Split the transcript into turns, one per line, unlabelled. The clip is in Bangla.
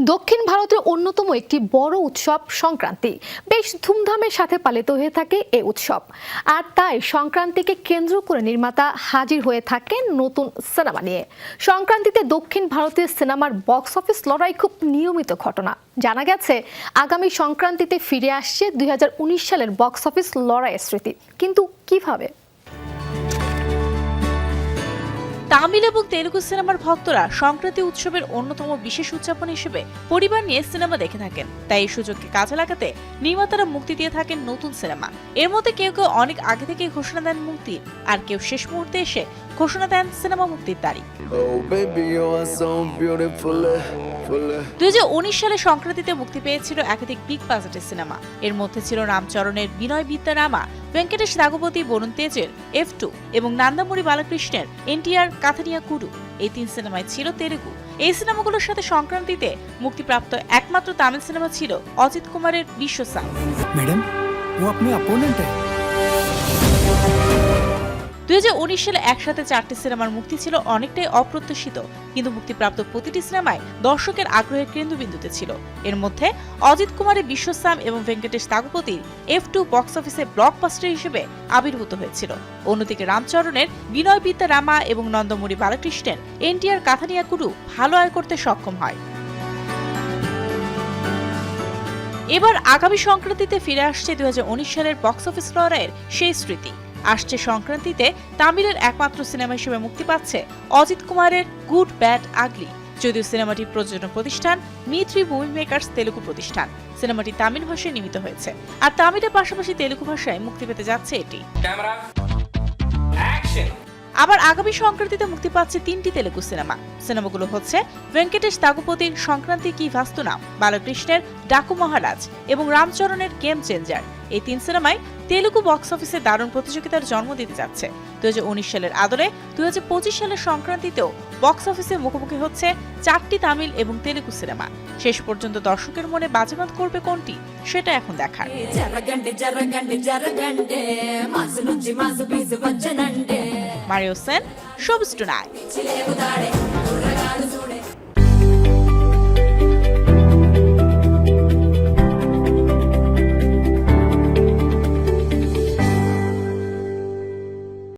দক্ষিণ ভারতের অন্যতম একটি বড় উৎসব সংক্রান্তি। বেশ ধুমধামের সাথে পালিত হয়ে থাকে এই উৎসব। আর তাই সংক্রান্তিকে কেন্দ্র করে নির্মাতা হাজির হয়ে থাকেন নতুন সিনেমা নিয়ে। সংক্রান্তিতে দক্ষিণ ভারতের সিনেমার বক্স অফিস লড়াই খুব নিয়মিত ঘটনা। জানা গেছে, আগামী সংক্রান্তিতে ফিরে আসছে দুই হাজার উনিশ সালের বক্স অফিস লড়াইয়ের স্মৃতি। কিন্তু কীভাবে?
তামিল এবং তেলুগু সিনেমার ভক্তরা সংক্রান্তি উৎসবের অন্যতম বিশেষ উদযাপন হিসেবে পরিবার নিয়ে সিনেমা দেখে থাকেন। তাই এই সুযোগকে কাজে লাগাতে নির্মাতারা মুক্তি দিয়ে থাকেন নতুন সিনেমা। এর মধ্যে কেউ কেউ অনেক আগে থেকে ঘোষণা দেন মুক্তির আর কেউ শেষ মুহূর্তে এসে ঘোষণা দেন সিনেমা মুক্তির তারিখ।
Oh beautiful, full.
দুই সালে সংক্রান্তিতে মুক্তি পেয়েছিল একাধিক বিগ বাজেটের সিনেমা। এর মধ্যে ছিল রামচরণের বিনয় বিদ্যা রামা ভেঙ্কটেশ রাঘবতী, বরুণ তেজের এফ টু এবং নান্দামুরি বালাকৃষ্ণের এনটিআর কাথানিয়া কুরু। এই তিন সিনেমায় ছিল তেলুগু। এই সিনেমাগুলোর সাথে সংক্রান্তিতে মুক্তিপ্রাপ্ত একমাত্র তামিল সিনেমা ছিল অজিত কুমারের বিশ্বসাম
ম্যাডাম, ও আপনি অপোনেন্ট
দুই হাজার উনিশ সালে একসাথে চারটি সিনেমার মুক্তি ছিল অনেকটাই অপ্রত্যাশিত, কিন্তু মুক্তিপ্রাপ্ত প্রতিটি সিনেমায় দর্শকের আগ্রহের কেন্দ্রবিন্দুতে ছিল। এর মধ্যে অজিত কুমারের বিশ্বসাম এবং Venkatesh তাগুপতির F two box office blockbuster হিসেবে আবির্ভূত হয়েছিল। অন্যদিকে রামচরণের বিনয় বিদ্যা রামা এবং নন্দমুরি বালাকৃষ্ণের এনটিআর কাথানিয়া কুরু ভালো আয় করতে সক্ষম হয়। এবার আগামী সংক্রান্তিতে ফিরে আসছে দুই হাজার উনিশ সালের বক্স অফিস লড়াইয়ের সেই স্মৃতি। আসছে সংক্রান্তিতে তামিলের একমাত্র সিনেমা হিসেবে মুক্তি পাচ্ছে অজিত কুমারের গুড ব্যাড আগলি। যদিও সিনেমাটি প্রযোজনা প্রতিষ্ঠান মিত্রি মুভি মেকার্স তেলুগু প্রতিষ্ঠান। সিনেমাটি তামিল ভাষায় নির্মিত হয়েছে। আর তামিলের পাশাপাশি তেলুগু ভাষায় মুক্তি পেতে যাচ্ছে এটি। আবার আগামী সংক্রান্তিতে মুক্তি পাচ্ছে তিনটি তেলুগু সিনেমা। সিনেমাগুলো হচ্ছে ভেঙ্কটেশ তাগুপতির সংক্রান্তি কি ভাস্তুনাম বালকৃষ্ণের ডাকু মহারাজ এবং রামচরণের গেম চেঞ্জার। এই তিন সিনেমায় তেলুগু বক্স অফিসে দারুণ প্রতিযোগিতার জন্ম দিতে যাচ্ছে। দু সালের আদরে দু সালের সংক্রান্তিতেও বক্স অফিসে মুখোমুখি হচ্ছে চারটি তামিল এবং তেলুগু সিনেমা। শেষ পর্যন্ত দর্শকের মনে বাজিমাত করবে কোনটি সেটা এখন দেখার। মারিও সেন সবুজ
টুনাই